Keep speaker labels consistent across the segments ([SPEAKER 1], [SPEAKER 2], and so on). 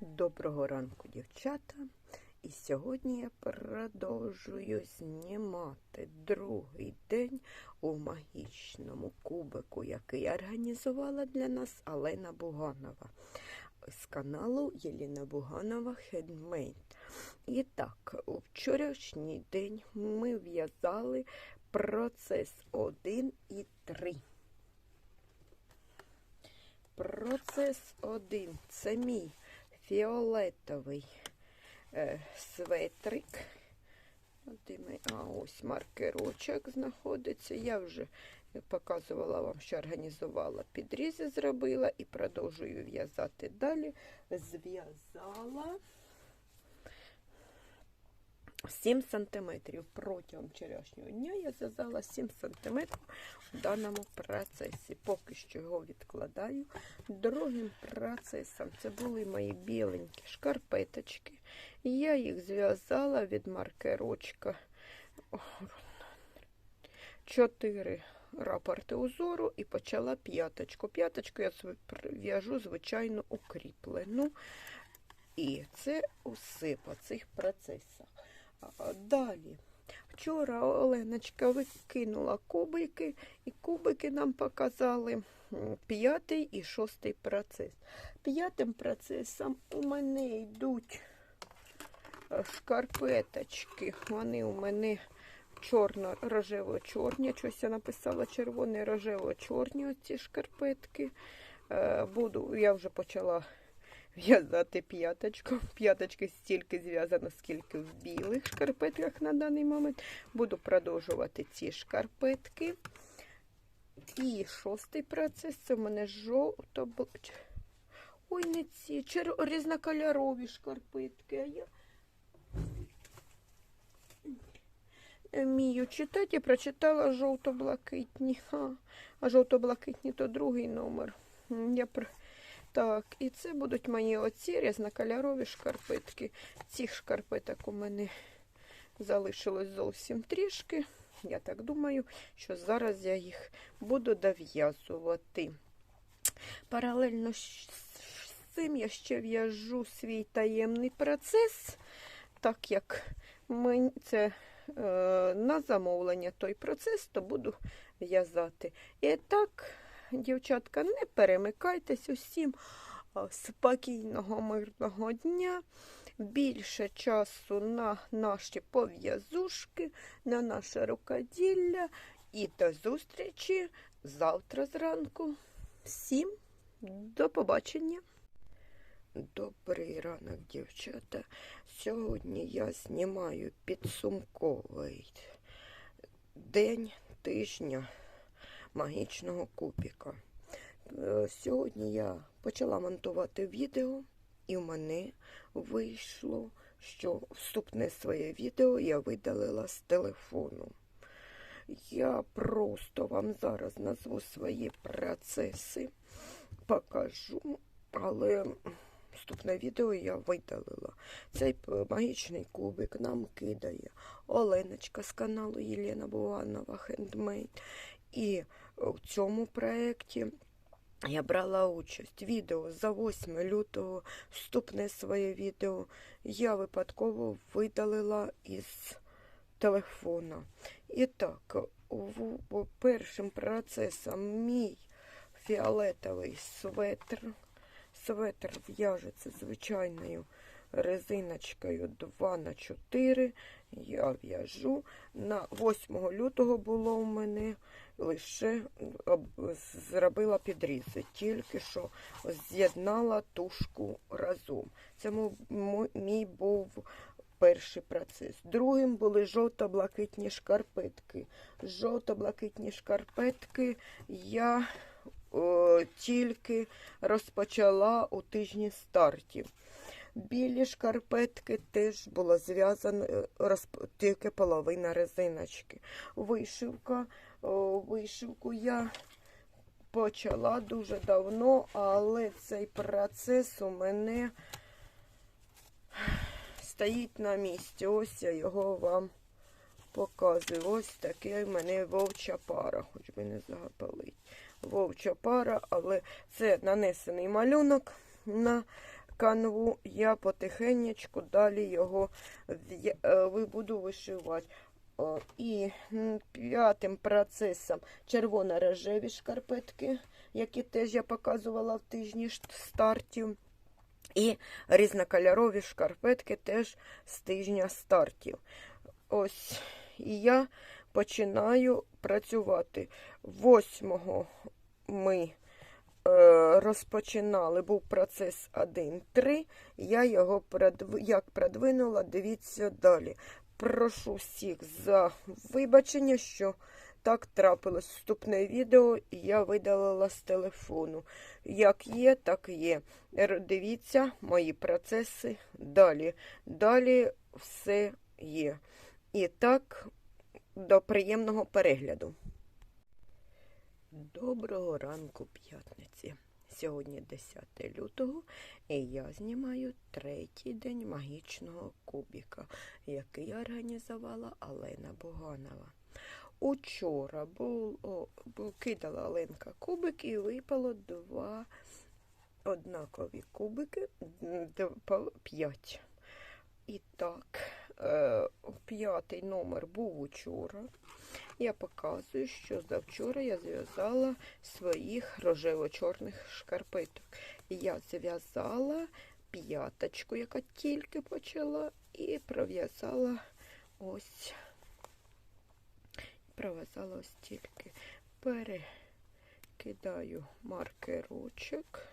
[SPEAKER 1] Доброго ранку, дівчата. І сьогодні я продовжую знімати другий день у магічному кубику, який організувала для нас Алена Буганова з каналу Єліна Буганова Хендмейд. І так, у вчорашній день ми в'язали процес 1 і 3. Процес 1 це мій фіолетовий е, светрик. А ось маркерочок знаходиться. Я вже показувала вам, що організувала підрізи, зробила і продовжую в'язати далі. Зв'язала 7 сантиметрів протягом вчорашнього дня я зв'язала 7 сантиметрів в даному процесі. Поки що його відкладаю. Другим процесом це були мої біленькі шкарпеточки. Я їх зв'язала від маркерочка. Чотири рапорти узору і почала п'яточку. П'яточку я в'яжу, звичайно, укріплену. І це усе по цих процесах. Далі. Вчора Оленочка викинула кубики, і кубики нам показали п'ятий і шостий процес. П'ятим процесом у мене йдуть е, шкарпеточки. Вони у мене чорно-рожево-чорні. Щось я написала червоні рожево-чорні оці шкарпетки. Е, Буду, я вже почала в'язати п'яточку. П'яточки стільки зв'язано, скільки в білих шкарпетках на даний момент. Буду продовжувати ці шкарпетки. І шостий процес це в мене жовто. Ой, не ці чер... різнокольорові шкарпетки. А я вмію читати і прочитала жовто-блакитні. А, жовто-блакитні то другий номер. Я. Так, і це будуть мої оці різнокольорові шкарпетки. Цих шкарпеток у мене залишилось зовсім трішки. Я так думаю, що зараз я їх буду дов'язувати. Паралельно з цим я ще в'яжу свій таємний процес, так як мені це е, на замовлення той процес, то буду в'язати. І так, дівчатка, не перемикайтесь усім спокійного, мирного дня. Більше часу на наші пов'язушки, на наше рукоділля. І до зустрічі завтра зранку. Всім до побачення. Добрий ранок, дівчата. Сьогодні я знімаю підсумковий день тижня магічного кубіка. Е, Сьогодні я почала монтувати відео, і в мене вийшло, що вступне своє відео я видалила з телефону. Я просто вам зараз назву свої процеси, покажу, але вступне відео я видалила. Цей магічний кубик нам кидає Оленочка з каналу Єлена Буганова Хендмейд. І в цьому проєкті я брала участь. Відео за 8 лютого, вступне своє відео. Я випадково видалила із телефона. І так, першим процесом мій фіолетовий светр. Светр в'яжеться звичайною резиночкою 2 на 4 Я в'яжу. На 8 лютого було у мене лише зробила підрізи, тільки що з'єднала тушку разом. Це мій був перший процес. Другим були жовто-блакитні шкарпетки. Жовто-блакитні шкарпетки я о, тільки розпочала у тижні стартів. Білі шкарпетки теж було зв'язано е, тільки половина резиночки. Вишивка, о, вишивку я почала дуже давно, але цей процес у мене стоїть на місці. Ось я його вам показую. Ось такий в мене вовча пара, хоч би не загапалить. Вовча пара, але це нанесений малюнок на канву, я потихенечку далі його е, буду вишивати. О, І п'ятим процесом червоно-рожеві шкарпетки, які теж я показувала в тижні стартів. І різнокольорові шкарпетки теж з тижня стартів. Ось і я починаю працювати. Восьмого ми е, розпочинали, був процес 1-3. Я його продв... як продвинула, дивіться далі. Прошу всіх за вибачення, що так трапилось вступне відео, я видалила з телефону. Як є, так є. Дивіться мої процеси далі. Далі все є. І так, до приємного перегляду. Доброго ранку п'ятниці. Сьогодні 10 лютого, і я знімаю третій день магічного кубіка, який організувала Олена Буганова. Учора бул, о, кидала Оленка кубик і випало два однакові кубики, м, д- по п'ять. І так, е, п'ятий номер був учора. Я показую, що завчора я зв'язала своїх рожево-чорних шкарпеток. Я зв'язала п'яточку, яка тільки почала, і пров'язала ось, пров'язала ось тільки. Перекидаю маркерочок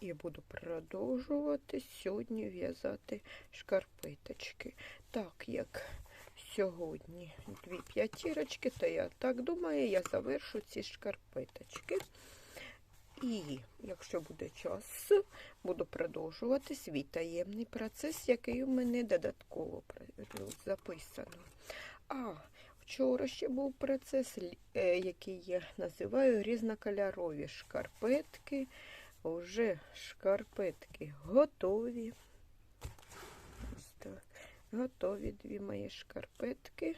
[SPEAKER 1] і буду продовжувати сьогодні в'язати шкарпеточки. Так як сьогодні дві п'ятірочки, то я так думаю, я завершу ці шкарпеточки. І якщо буде час, буду продовжувати свій таємний процес, який у мене додатково записано. А вчора ще був процес, е, який я називаю різнокольорові шкарпетки. Уже шкарпетки готові. Ось так. Готові дві мої шкарпетки.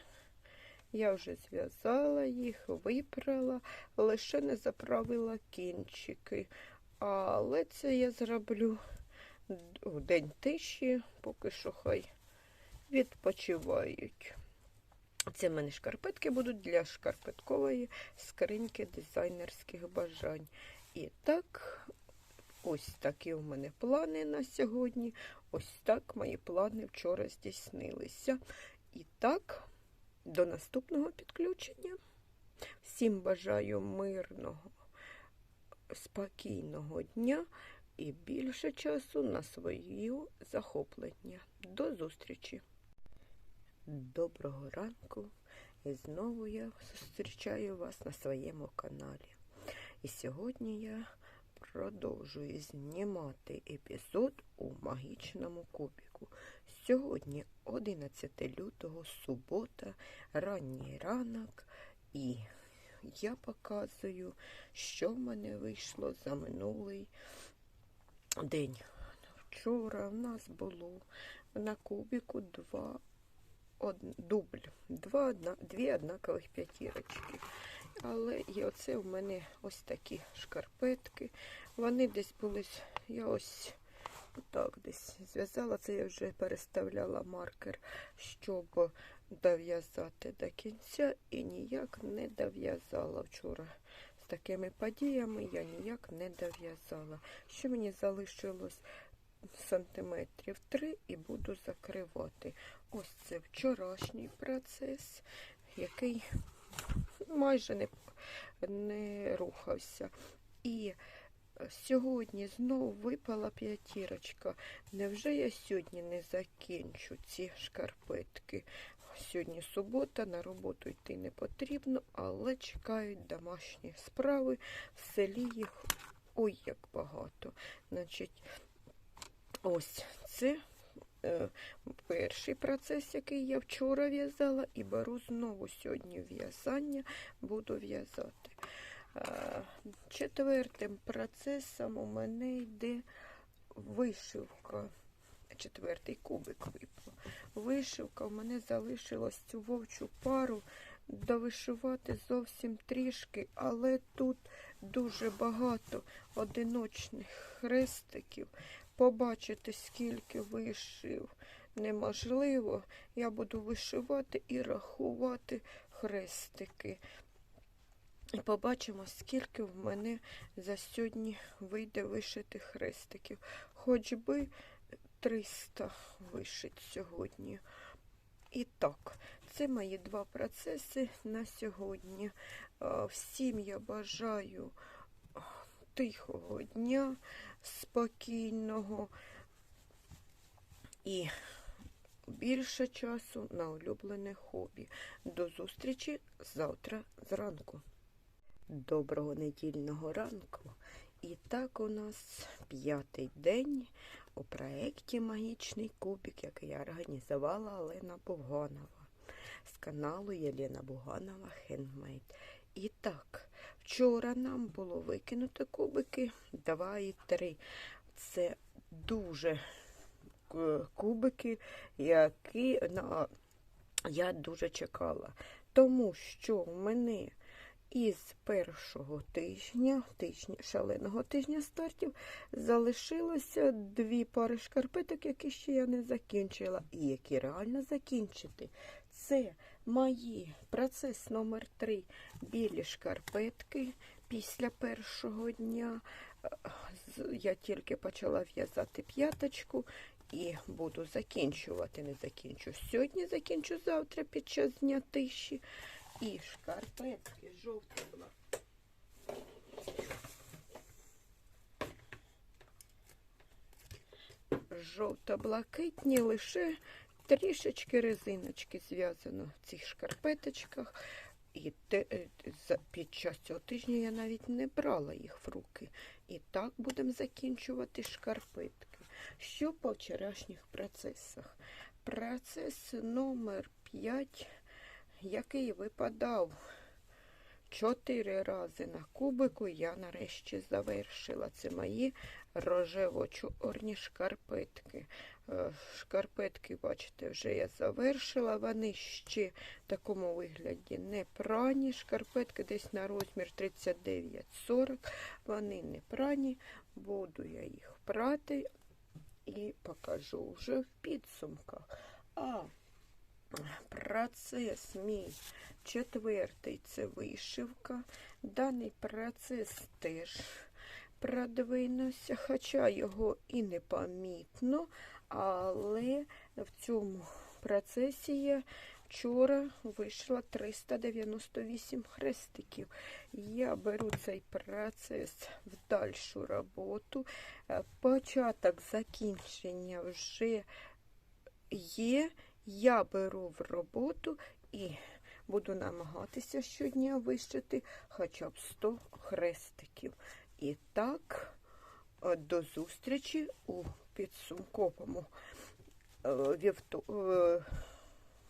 [SPEAKER 1] Я вже зв'язала їх, випрала, лише не заправила кінчики. Але це я зроблю в день тиші, поки що хай відпочивають. Це в мене шкарпетки будуть для шкарпеткової скриньки дизайнерських бажань. І так, ось такі у мене плани на сьогодні. Ось так мої плани вчора здійснилися. І так, до наступного підключення. Всім бажаю мирного, спокійного дня і більше часу на свої захоплення. До зустрічі! Доброго ранку! І знову я зустрічаю вас на своєму каналі. І сьогодні я продовжую знімати епізод у магічному кубіку. Сьогодні 11 лютого, субота, ранній ранок, і я показую, що в мене вийшло за минулий день. Вчора в нас було на кубіку два од... дубль, два, одна... дві однакових п'ятірочки. Але і оце в мене ось такі шкарпетки. Вони десь були, я ось так десь зв'язала, це я вже переставляла маркер, щоб дов'язати до кінця і ніяк не дов'язала вчора. З такими подіями я ніяк не дов'язала. Що мені залишилось сантиметрів 3 і буду закривати. Ось це вчорашній процес, який майже не, не рухався. І сьогодні знову випала п'ятірочка. Невже я сьогодні не закінчу ці шкарпетки? Сьогодні субота, на роботу йти не потрібно, але чекають домашні справи. В селі їх ой як багато. Значить, ось це перший процес, який я вчора в'язала, і беру знову сьогодні в'язання, буду в'язати. Е, Четвертим процесом у мене йде вишивка. Четвертий кубик випав. Вишивка, у мене залишилось цю вовчу пару довишивати зовсім трішки, але тут дуже багато одиночних хрестиків. Побачити, скільки вишив неможливо. Я буду вишивати і рахувати хрестики. І побачимо, скільки в мене за сьогодні вийде вишити хрестиків. Хоч би 300 вишить сьогодні. І так, це мої два процеси на сьогодні. Всім я бажаю тихого дня, спокійного і більше часу на улюблене хобі. До зустрічі завтра зранку. Доброго недільного ранку. І так у нас п'ятий день у проєкті Магічний кубик, який я організувала Олена Буганова з каналу Єлена Буганова Хендмейд. І так, вчора нам було викинуто кубики 2 і 3. Це дуже е, кубики, які на, я дуже чекала. Тому що в мене із першого тижня, тижня, шаленого тижня стартів, залишилося дві пари шкарпеток, які ще я не закінчила, і які реально закінчити. Це мої процес номер 3 білі шкарпетки після першого дня. Я тільки почала в'язати п'яточку і буду закінчувати. Не закінчу сьогодні, закінчу завтра під час дня тиші. І шкарпетки жовта була. Жовто-блакитні, лише трішечки резиночки зв'язано в цих шкарпеточках. І те, е, під час цього тижня я навіть не брала їх в руки. І так будемо закінчувати шкарпетки. Що по вчорашніх процесах? Процес номер 5 який випадав чотири рази на кубику, я нарешті завершила. Це мої рожево-чорні шкарпетки. Е, Шкарпетки, бачите, вже я завершила. Вони ще в такому вигляді не прані. Шкарпетки десь на розмір 39-40. Вони не прані. Буду я їх прати і покажу вже в підсумках. А Процес мій четвертий це вишивка. Даний процес теж продвинувся, хоча його і не помітно, але в цьому процесі вчора вийшла 398 хрестиків. Я беру цей процес в дальшу роботу. Е, Початок закінчення вже є. Я беру в роботу і буду намагатися щодня вишити хоча б 100 хрестиків. І так, е, до зустрічі у підсумковому, е, е,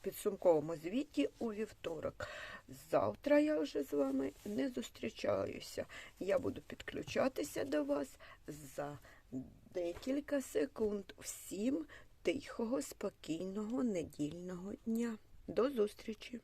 [SPEAKER 1] підсумковому звіті у вівторок. Завтра я вже з вами не зустрічаюся. Я буду підключатися до вас за декілька секунд. Всім тихого, спокійного недільного дня. До зустрічі!